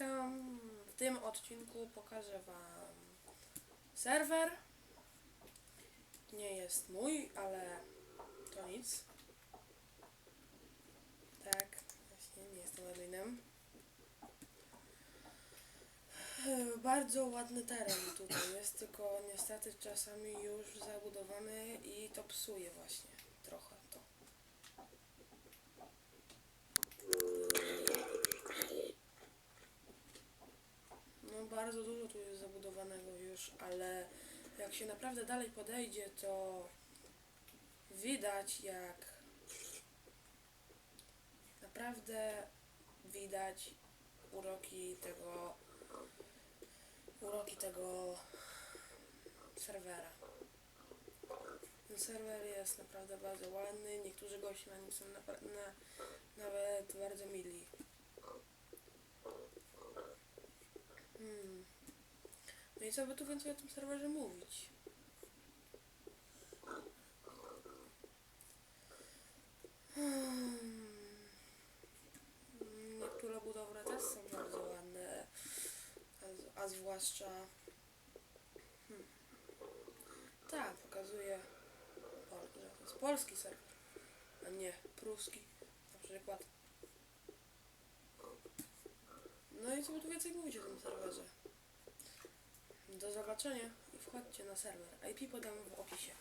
witam. W tym odcinku pokażę Wam serwer. Nie jest mój, ale to nic. Tak, właśnie, nie jestem adminem. Bardzo ładny teren tutaj jest, tylko niestety czasami już zabudowany i to psuje właśnie trochę to. No bardzo dużo tu jest zabudowanego już, ale jak się naprawdę dalej podejdzie, to widać jak naprawdę widać uroki tego uroki tego serwera. Ten serwer jest naprawdę bardzo ładny, niektórzy goście na nim są napra- na, nawet bardzo mili. Hmm. No i co by tu więcej o tym serwerze mówić? Hmm. Niektóre budowle też są bardzo ładne, a, a zwłaszcza hmm. tak, pokazuje, o, że to jest polski serwer, a nie pruski na przykład. No i co by tu więcej mówić o tym serwerze? zobaczenia i wchodźcie na serwer. IP podam w opisie.